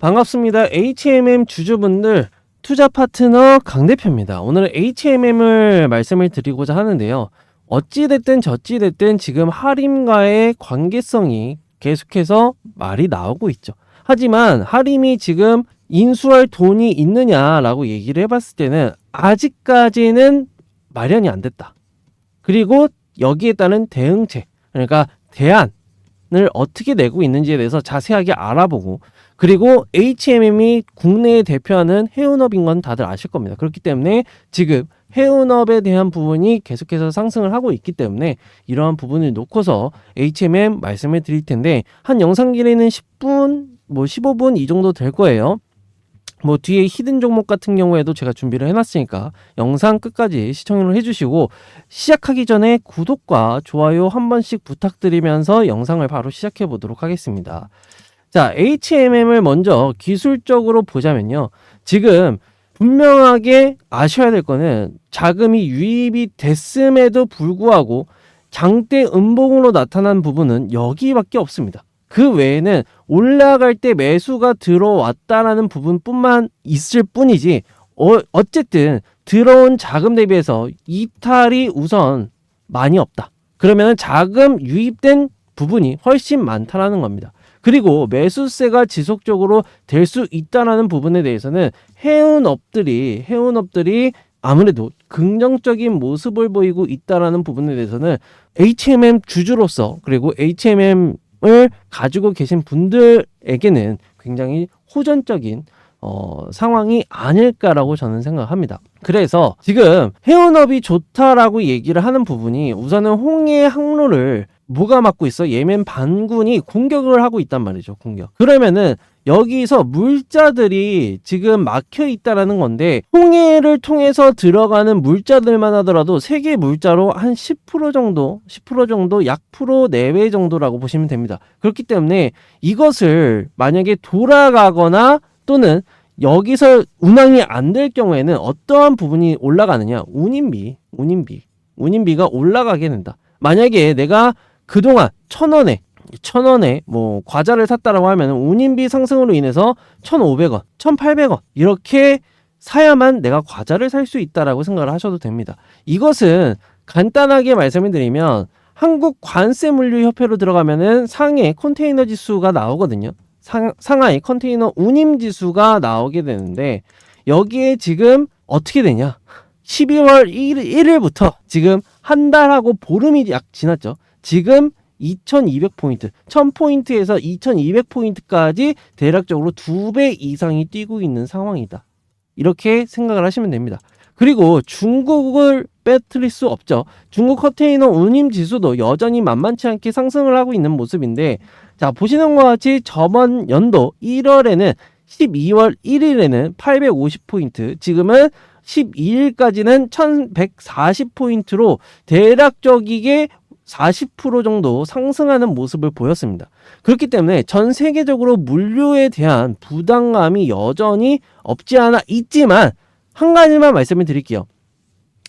반갑습니다. HMM 주주분들 투자 파트너 강 대표입니다. 오늘은 HMM을 말씀을 드리고자 하는데요. 어찌됐든 저찌됐든 지금 하림과의 관계성이 계속해서 말이 나오고 있죠. 하지만 하림이 지금 인수할 돈이 있느냐라고 얘기를 해봤을 때는 아직까지는 마련이 안 됐다. 그리고 여기에 따른 대응책, 그러니까 대안을 어떻게 내고 있는지에 대해서 자세하게 알아보고 그리고 HMM이 국내에 대표하는 해운업인 건 다들 아실 겁니다. 그렇기 때문에 지금 해운업에 대한 부분이 계속해서 상승을 하고 있기 때문에 이러한 부분을 놓고서 HMM 말씀을 드릴 텐데 한 영상 길이는 10분, 뭐 15분 이 정도 될 거예요. 뭐 뒤에 히든 종목 같은 경우에도 제가 준비를 해놨으니까 영상 끝까지 시청을 해주시고 시작하기 전에 구독과 좋아요 한 번씩 부탁드리면서 영상을 바로 시작해 보도록 하겠습니다. 자, HMM을 먼저 기술적으로 보자면요. 지금 분명하게 아셔야 될 거는 자금이 유입이 됐음에도 불구하고 장대 음봉으로 나타난 부분은 여기밖에 없습니다. 그 외에는 올라갈 때 매수가 들어왔다라는 부분뿐만 있을 뿐이지 어, 어쨌든 들어온 자금 대비해서 이탈이 우선 많이 없다. 그러면 자금 유입된 부분이 훨씬 많다라는 겁니다. 그리고 매수세가 지속적으로 될 수 있다라는 부분에 대해서는 해운업들이 해운업들이 아무래도 긍정적인 모습을 보이고 있다라는 부분에 대해서는 HMM 주주로서 그리고 HMM을 가지고 계신 분들에게는 굉장히 호전적인 어, 상황이 아닐까라고 저는 생각합니다. 그래서 지금 해운업이 좋다라고 얘기를 하는 부분이 우선은 홍해 항로를 뭐가 막고 있어? 예멘 반군이 공격을 하고 있단 말이죠. 공격. 그러면은 여기서 물자들이 지금 막혀 있다라는 건데 홍해를 통해서 들어가는 물자들만 하더라도 세계 물자로 한 10% 정도, 10% 정도, 약 프로 내외 정도라고 보시면 됩니다. 그렇기 때문에 이것을 만약에 돌아가거나 또는 여기서 운항이 안 될 경우에는 어떠한 부분이 올라가느냐? 운임비, 운임비, 운임비가 올라가게 된다. 만약에 내가 그동안 천 원에 천 원에 뭐 과자를 샀다라고 하면 운임비 상승으로 인해서 천 오백 원, 천팔백 원 이렇게 사야만 내가 과자를 살 수 있다라고 생각을 하셔도 됩니다. 이것은 간단하게 말씀을 드리면 한국 관세 물류 협회로 들어가면은 상해 컨테이너 지수가 나오거든요. 상, 상하이 컨테이너 운임 지수가 나오게 되는데 여기에 지금 어떻게 되냐? 12월 1일, 1일부터 지금 한 달하고 보름이 약 지났죠. 지금 2200포인트, 1000포인트에서 2200포인트까지 대략적으로 두 배 이상이 뛰고 있는 상황이다. 이렇게 생각을 하시면 됩니다. 그리고 중국을 빼뜨릴 수 없죠. 중국 컨테이너 운임 지수도 여전히 만만치 않게 상승을 하고 있는 모습인데, 자, 보시는 것 같이 저번 연도 1월에는 12월 1일에는 850포인트, 지금은 12일까지는 1140포인트로 대략적이게 40% 정도 상승하는 모습을 보였습니다. 그렇기 때문에 전 세계적으로 물류에 대한 부담감이 여전히 없지 않아 있지만 한 가지만 말씀을 드릴게요.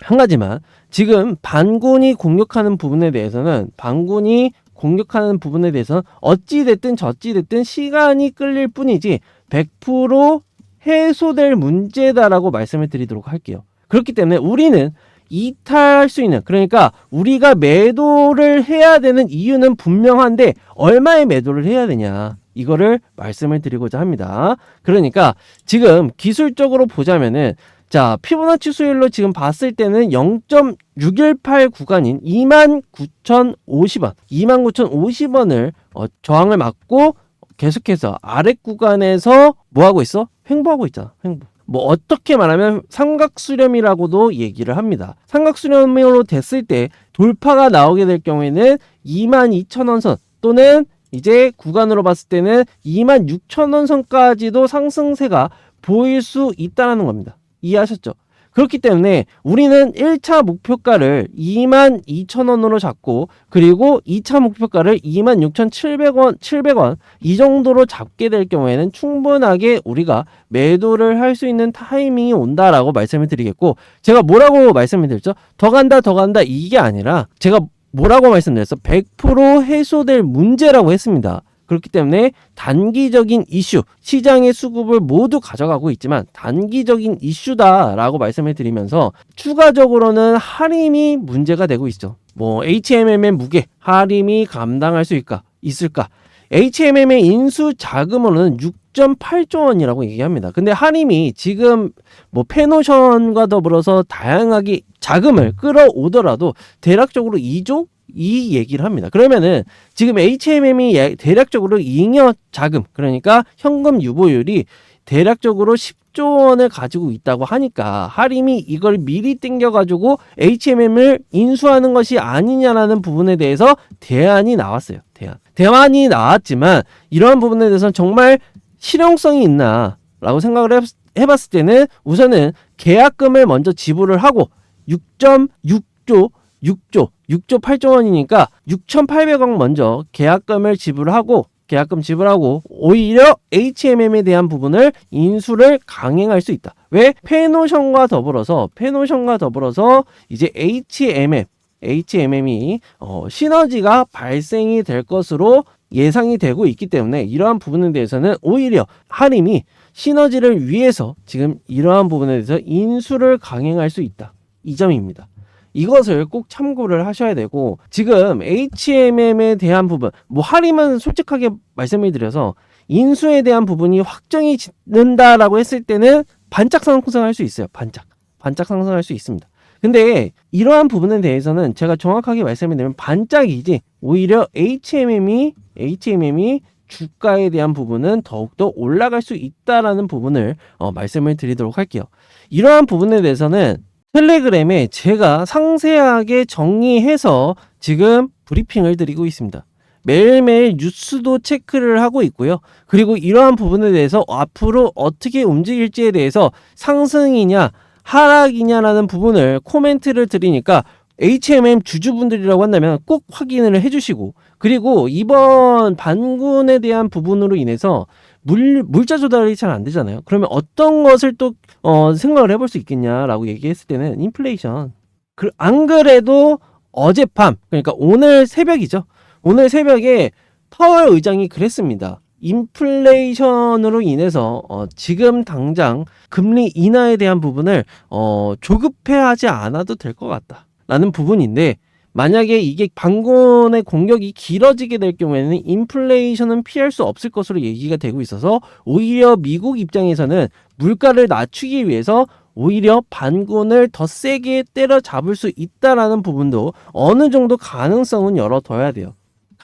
한 가지만 지금 반군이 공격하는 부분에 대해서는 반군이 공격하는 부분에 대해서는 어찌 됐든 저찌 됐든 시간이 끌릴 뿐이지 100% 해소될 문제다라고 말씀을 드리도록 할게요. 그렇기 때문에 우리는 이탈할 수 있는 그러니까 우리가 매도를 해야 되는 이유는 분명한데 얼마의 매도를 해야 되냐 이거를 말씀을 드리고자 합니다. 그러니까 지금 기술적으로 보자면은 자 피보나치 수율로 지금 봤을 때는 0.618 구간인 29,050원 29,050원을 어, 저항을 맞고 계속해서 아랫 구간에서 뭐 하고 있어? 횡보하고 있잖아. 횡보. 뭐 어떻게 말하면 삼각수렴이라고도 얘기를 합니다. 삼각수렴으로 됐을 때 돌파가 나오게 될 경우에는 22,000원 선 또는 이제 구간으로 봤을 때는 26,000원 선까지도 상승세가 보일 수 있다는 겁니다. 이해하셨죠? 그렇기 때문에 우리는 1차 목표가를 22,000원으로 잡고 그리고 2차 목표가를 26,700원, 700원 이 정도로 잡게 될 경우에는 충분하게 우리가 매도를 할 수 있는 타이밍이 온다라고 말씀을 드리겠고 제가 뭐라고 말씀을 드렸죠? 더 간다 더 간다 이게 아니라 제가 뭐라고 말씀드렸어? 100% 해소될 문제라고 했습니다. 그렇기 때문에 단기적인 이슈, 시장의 수급을 모두 가져가고 있지만 단기적인 이슈다라고 말씀을 드리면서 추가적으로는 할인이 문제가 되고 있죠. 뭐 HMM의 무게, 할인이 감당할 수 있을까? 있을까? HMM의 인수 자금으로는 6.8조 원이라고 얘기합니다. 근데 하림이 지금 뭐 페노션과 더불어서 다양하게 자금을 끌어오더라도 대략적으로 2조 이 얘기를 합니다. 그러면은 지금 HMM이 예- 대략적으로 잉여 자금 그러니까 현금 유보율이 대략적으로 10조 원을 가지고 있다고 하니까 하림이 이걸 미리 땡겨가지고 HMM을 인수하는 것이 아니냐라는 부분에 대해서 대안이 나왔어요. 대안. 대안이 나왔지만 이러한 부분에 대해서는 정말 실용성이 있나라고 생각을 해- 해봤을 때는 우선은 계약금을 먼저 지불을 하고 6.6조 6조 6조 8조 원이니까 6,800억 먼저 계약금을 지불하고 계약금 지불하고 오히려 HMM에 대한 부분을 인수를 강행할 수 있다. 왜? 페노션과 더불어서 페노션과 더불어서 이제 HMM HMM이 어, 시너지가 발생이 될 것으로 예상이 되고 있기 때문에 이러한 부분에 대해서는 오히려 하림이 시너지를 위해서 지금 이러한 부분에 대해서 인수를 강행할 수 있다. 이 점입니다. 이것을 꼭 참고를 하셔야 되고 지금 HMM에 대한 부분 뭐 하림은 솔직하게 말씀을 드려서 인수에 대한 부분이 확정이 짓는다라고 했을 때는 반짝 상승할 수 있어요. 반짝 반짝 상승할 수 있습니다. 근데 이러한 부분에 대해서는 제가 정확하게 말씀을 드리면 반짝이지 오히려 HMM이 HMM이 주가에 대한 부분은 더욱더 올라갈 수 있다라는 부분을 어, 말씀을 드리도록 할게요. 이러한 부분에 대해서는 텔레그램에 제가 상세하게 정리해서 지금 브리핑을 드리고 있습니다. 매일매일 뉴스도 체크를 하고 있고요. 그리고 이러한 부분에 대해서 앞으로 어떻게 움직일지에 대해서 상승이냐 하락이냐라는 부분을 코멘트를 드리니까 HMM 주주분들이라고 한다면 꼭 확인을 해주시고 그리고 이번 반군에 대한 부분으로 인해서 물, 물자 조달이 잘 안 되잖아요. 그러면 어떤 것을 또 어, 생각을 해볼 수 있겠냐라고 얘기했을 때는 인플레이션. 그, 안 그래도 어젯밤 그러니까 오늘 새벽이죠. 오늘 새벽에 파월 의장이 그랬습니다. 인플레이션으로 인해서 어, 지금 당장 금리 인하에 대한 부분을 어, 조급해하지 않아도 될 것 같다라는 부분인데 만약에 이게 반군의 공격이 길어지게 될 경우에는 인플레이션은 피할 수 없을 것으로 얘기가 되고 있어서 오히려 미국 입장에서는 물가를 낮추기 위해서 오히려 반군을 더 세게 때려잡을 수 있다라는 부분도 어느 정도 가능성은 열어둬야 돼요.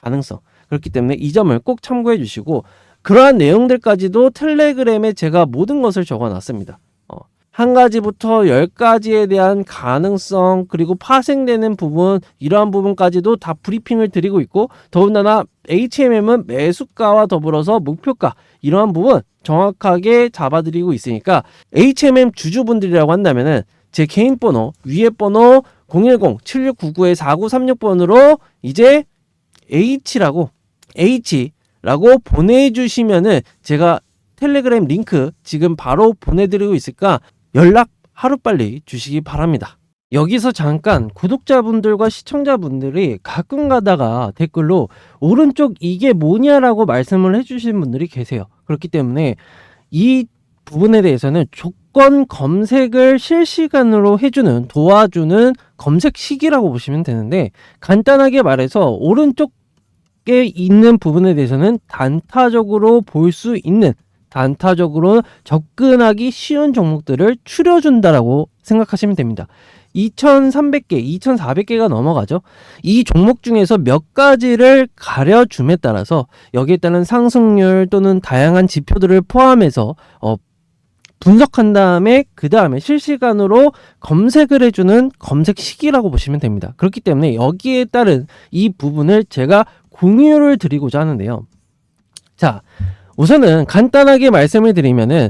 가능성. 그렇기 때문에 이 점을 꼭 참고해 주시고 그러한 내용들까지도 텔레그램에 제가 모든 것을 적어 놨습니다. 어, 한 가지부터 열 가지에 대한 가능성 그리고 파생되는 부분 이러한 부분까지도 다 브리핑을 드리고 있고 더군다나 HMM은 매수가와 더불어서 목표가 이러한 부분 정확하게 잡아드리고 있으니까 HMM 주주분들이라고 한다면은 제 개인 번호 위에 번호 010-7699-4936번으로 이제 H라고 H라고 보내주시면은 제가 텔레그램 링크 지금 바로 보내드리고 있으니까 연락 하루빨리 주시기 바랍니다. 여기서 잠깐 구독자분들과 시청자분들이 가끔 가다가 댓글로 오른쪽 이게 뭐냐라고 말씀을 해주신 분들이 계세요. 그렇기 때문에 이 부분에 대해서는 조건 검색을 실시간으로 해주는 도와주는 검색 시기라고 보시면 되는데 간단하게 말해서 오른쪽에 있는 부분에 대해서는 단타적으로 볼 수 있는 단타적으로 접근하기 쉬운 종목들을 추려준다라고 생각하시면 됩니다. 2,300개, 2,400개가 넘어가죠. 이 종목 중에서 몇 가지를 가려줌에 따라서 여기에 따른 상승률 또는 다양한 지표들을 포함해서 어, 분석한 다음에 그 다음에 실시간으로 검색을 해주는 검색 시기라고 보시면 됩니다. 그렇기 때문에 여기에 따른 이 부분을 제가 공유를 드리고자 하는데요. 자, 우선은 간단하게 말씀을 드리면은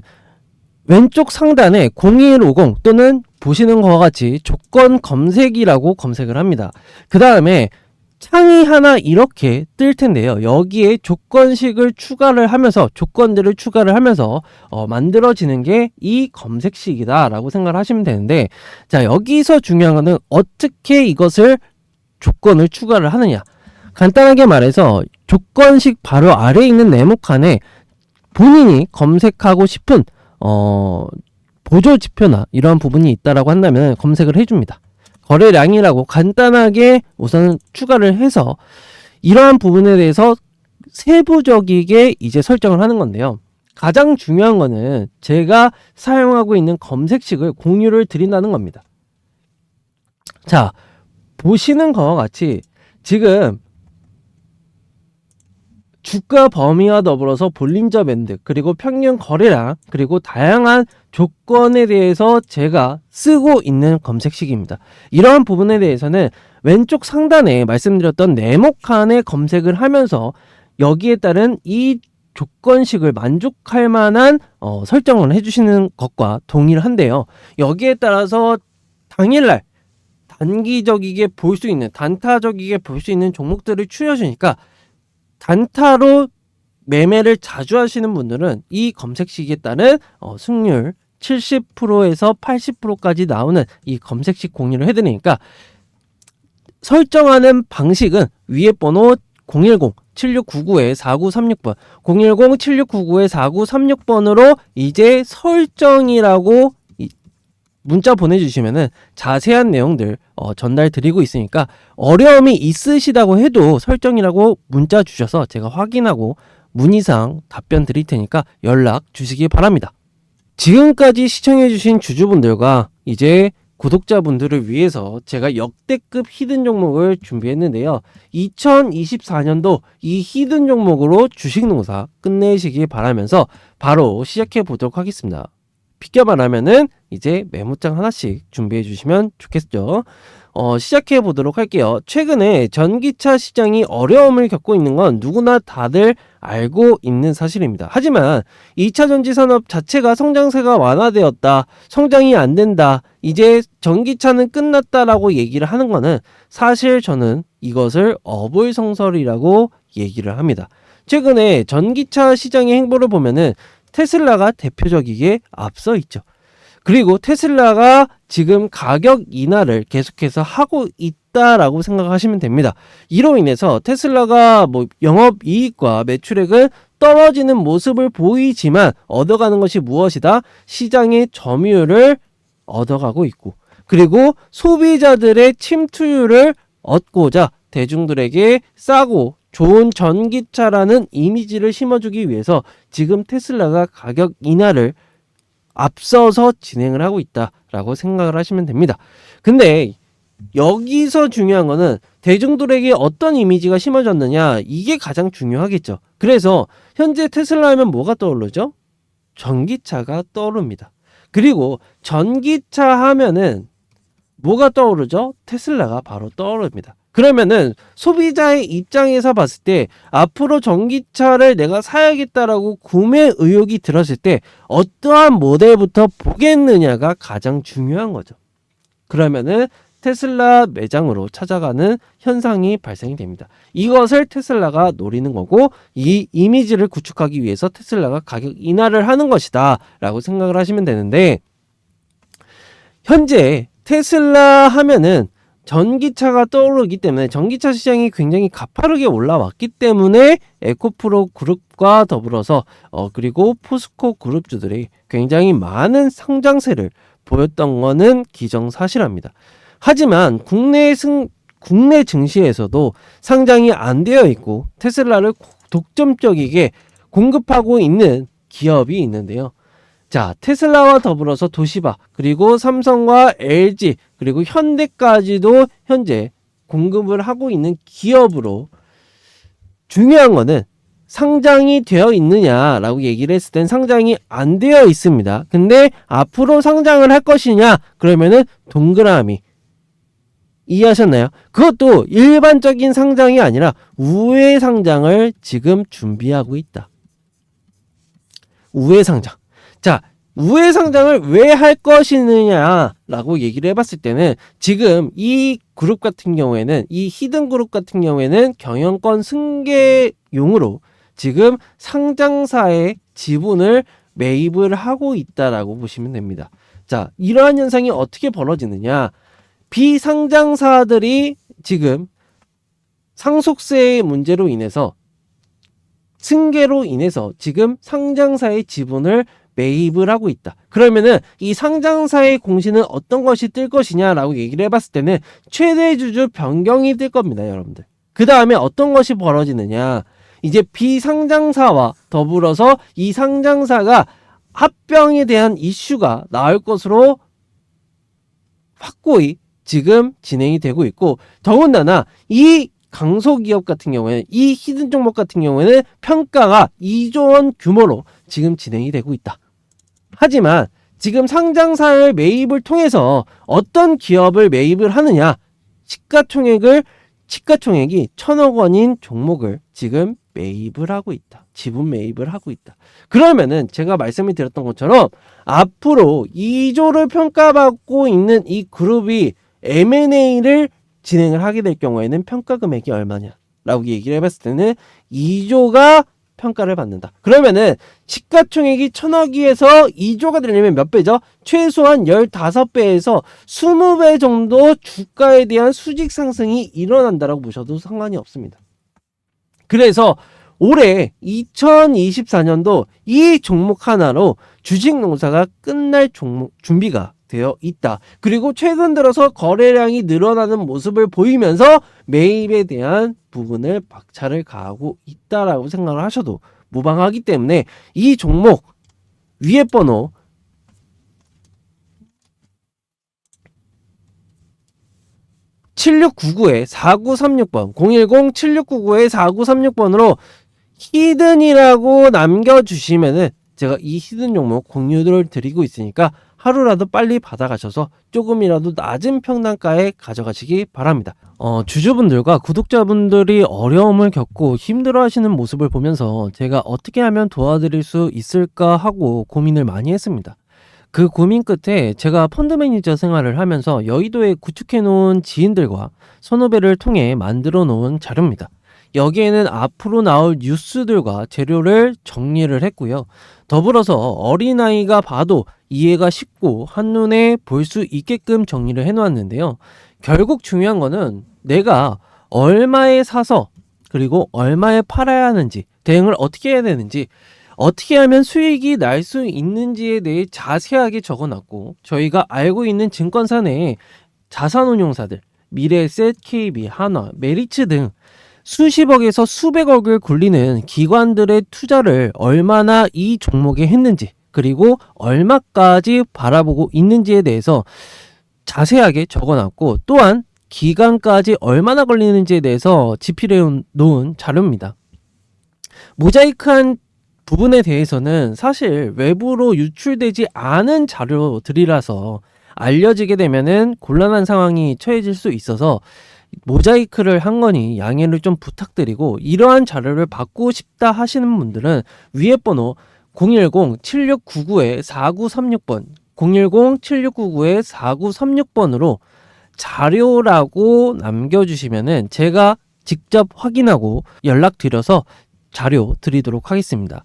왼쪽 상단에 0150 또는 보시는 것과 같이 조건 검색이라고 검색을 합니다. 그 다음에 창이 하나 이렇게 뜰 텐데요. 여기에 조건식을 추가를 하면서 조건들을 추가를 하면서 어, 만들어지는 게 이 검색식이다라고 생각을 하시면 되는데 자 여기서 중요한 거는 어떻게 이것을 조건을 추가를 하느냐 간단하게 말해서 조건식 바로 아래에 있는 네모칸에 본인이 검색하고 싶은 어 보조 지표나 이러한 부분이 있다라고 한다면 검색을 해줍니다. 거래량이라고 간단하게 우선 추가를 해서 이러한 부분에 대해서 세부적이게 이제 설정을 하는 건데요. 가장 중요한 거는 제가 사용하고 있는 검색식을 공유를 드린다는 겁니다. 자, 보시는 것과 같이 지금 주가 범위와 더불어서 볼린저 밴드 그리고 평균 거래량 그리고 다양한 조건에 대해서 제가 쓰고 있는 검색식입니다. 이러한 부분에 대해서는 왼쪽 상단에 말씀드렸던 네모칸에 검색을 하면서 여기에 따른 이 조건식을 만족할 만한 어, 설정을 해주시는 것과 동일한데요. 여기에 따라서 당일날 단기적이게 볼 수 있는 단타적이게 볼 수 있는 종목들을 추려주니까 단타로 매매를 자주 하시는 분들은 이 검색식에 따른 어, 승률 70%에서 80%까지 나오는 이 검색식 공유를 해드리니까 설정하는 방식은 위에 번호 010-7699-4936번 010-7699-4936번으로 이제 설정이라고 이- 문자 보내주시면은 자세한 내용들 어, 전달 드리고 있으니까 어려움이 있으시다고 해도 설정이라고 문자 주셔서 제가 확인하고 문의사항 답변 드릴 테니까 연락 주시기 바랍니다. 지금까지 시청해주신 주주분들과 이제 구독자분들을 위해서 제가 역대급 히든 종목을 준비했는데요. 2024년도 이 히든 종목으로 주식 농사 끝내시기 바라면서 바로 시작해 보도록 하겠습니다. 비껴 말하면은 이제 메모장 하나씩 준비해 주시면 좋겠죠. 어, 시작해 보도록 할게요. 최근에 전기차 시장이 어려움을 겪고 있는 건 누구나 다들 알고 있는 사실입니다. 하지만 2차 전지 산업 자체가 성장세가 완화되었다. 성장이 안 된다. 이제 전기차는 끝났다라고 얘기를 하는 거는 사실 저는 이것을 어불성설이라고 얘기를 합니다. 최근에 전기차 시장의 행보를 보면은 테슬라가 대표적이게 앞서 있죠. 그리고 테슬라가 지금 가격 인하를 계속해서 하고 있다라고 생각하시면 됩니다. 이로 인해서 테슬라가 뭐 영업 이익과 매출액은 떨어지는 모습을 보이지만 얻어가는 것이 무엇이다? 시장의 점유율을 얻어가고 있고 그리고 소비자들의 침투율을 얻고자 대중들에게 싸고 좋은 전기차라는 이미지를 심어주기 위해서 지금 테슬라가 가격 인하를 앞서서 진행을 하고 있다라고 생각을 하시면 됩니다. 근데 여기서 중요한 거는 대중들에게 어떤 이미지가 심어졌느냐 이게 가장 중요하겠죠. 그래서 현재 테슬라 하면 뭐가 떠오르죠? 전기차가 떠오릅니다. 그리고 전기차 하면은 뭐가 떠오르죠? 테슬라가 바로 떠오릅니다. 그러면은 소비자의 입장에서 봤을 때 앞으로 전기차를 내가 사야겠다라고 구매 의욕이 들었을 때 어떠한 모델부터 보겠느냐가 가장 중요한 거죠. 그러면은 테슬라 매장으로 찾아가는 현상이 발생이 됩니다. 이것을 테슬라가 노리는 거고 이 이미지를 구축하기 위해서 테슬라가 가격 인하를 하는 것이다 라고 생각을 하시면 되는데 현재 테슬라 하면은 전기차가 떠오르기 때문에 전기차 시장이 굉장히 가파르게 올라왔기 때문에 에코프로 그룹과 더불어서 어 그리고 포스코 그룹주들이 굉장히 많은 상장세를 보였던 거는 기정사실합니다. 하지만 국내 승 국내 증시에서도 상장이 안 되어 있고 테슬라를 독점적이게 공급하고 있는 기업이 있는데요. 자, 테슬라와 더불어서 도시바, 그리고 삼성과 LG, 그리고 현대까지도 현재 공급을 하고 있는 기업으로 중요한 거는 상장이 되어 있느냐라고 얘기를 했을 땐 상장이 안 되어 있습니다. 근데 앞으로 상장을 할 것이냐? 그러면은 동그라미. 이해하셨나요? 그것도 일반적인 상장이 아니라 우회 상장을 지금 준비하고 있다. 우회 상장. 자, 우회 상장을 왜 할 것이느냐라고 얘기를 해봤을 때는 지금 이 그룹 같은 경우에는 이 히든 그룹 같은 경우에는 경영권 승계용으로 지금 상장사의 지분을 매입을 하고 있다라고 보시면 됩니다. 자, 이러한 현상이 어떻게 벌어지느냐? 비상장사들이 지금 상속세의 문제로 인해서 승계로 인해서 지금 상장사의 지분을 매입을 하고 있다. 그러면은 이 상장사의 공시는 어떤 것이 뜰 것이냐라고 얘기를 해봤을 때는 최대 주주 변경이 뜰 겁니다, 여러분들. 그 다음에 어떤 것이 벌어지느냐. 이제 비상장사와 더불어서 이 상장사가 합병에 대한 이슈가 나올 것으로 확고히 지금 진행이 되고 있고 더군다나 이 강소기업 같은 경우에는 이 히든 종목 같은 경우에는 평가가 2조 원 규모로 지금 진행이 되고 있다. 하지만 지금 상장사의 매입을 통해서 어떤 기업을 매입을 하느냐 시가총액을 시가총액이 천억 원인 종목을 지금 매입을 하고 있다. 지분 매입을 하고 있다. 그러면은 제가 말씀을 드렸던 것처럼 앞으로 2조를 평가받고 있는 이 그룹이 M&A를 진행을 하게 될 경우에는 평가 금액이 얼마냐 라고 얘기를 해봤을 때는 2조가 평가를 받는다. 그러면은 시가총액이 천억이에서 2조가 되려면 몇 배죠? 최소한 15배에서 20배 정도 주가에 대한 수직 상승이 일어난다라고 보셔도 상관이 없습니다. 그래서 올해 2024년도 이 종목 하나로 주식 농사가 끝날 종목 준비가 되어 있다. 그리고 최근 들어서 거래량이 늘어나는 모습을 보이면서 매입에 대한 부분을 박차를 가하고 있다라고 생각을 하셔도 무방하기 때문에 이 종목 위에 번호 (7699에 4936번) (010) (7699에 4936번으로) 히든이라고 남겨주시면은 제가 이 히든 종목 공유를 드리고 있으니까 하루라도 빨리 받아가셔서 조금이라도 낮은 평단가에 가져가시기 바랍니다. 어, 주주분들과 구독자분들이 어려움을 겪고 힘들어 하시는 모습을 보면서 제가 어떻게 하면 도와드릴 수 있을까 하고 고민을 많이 했습니다. 그 고민 끝에 제가 펀드 매니저 생활을 하면서 여의도에 구축해 놓은 지인들과 선후배를 통해 만들어 놓은 자료입니다. 여기에는 앞으로 나올 뉴스들과 재료를 정리를 했고요. 더불어서 어린아이가 봐도 이해가 쉽고 한눈에 볼 수 있게끔 정리를 해놓았는데요. 결국 중요한 거는 내가 얼마에 사서 그리고 얼마에 팔아야 하는지 대응을 어떻게 해야 되는지 어떻게 하면 수익이 날 수 있는지에 대해 자세하게 적어놨고 저희가 알고 있는 증권사 내에 자산운용사들 미래에셋, KB, 한화, 메리츠 등 수십억에서 수백억을 굴리는 기관들의 투자를 얼마나 이 종목에 했는지 그리고 얼마까지 바라보고 있는지에 대해서 자세하게 적어놨고 또한 기간까지 얼마나 걸리는지에 대해서 지필해 놓은 자료입니다. 모자이크한 부분에 대해서는 사실 외부로 유출되지 않은 자료들이라서 알려지게 되면은 곤란한 상황이 처해질 수 있어서 모자이크를 한 거니 양해를 좀 부탁드리고 이러한 자료를 받고 싶다 하시는 분들은 위에 번호 010-7699-4936번 010-7699-4936번으로 자료라고 남겨주시면은 제가 직접 확인하고 연락드려서 자료 드리도록 하겠습니다.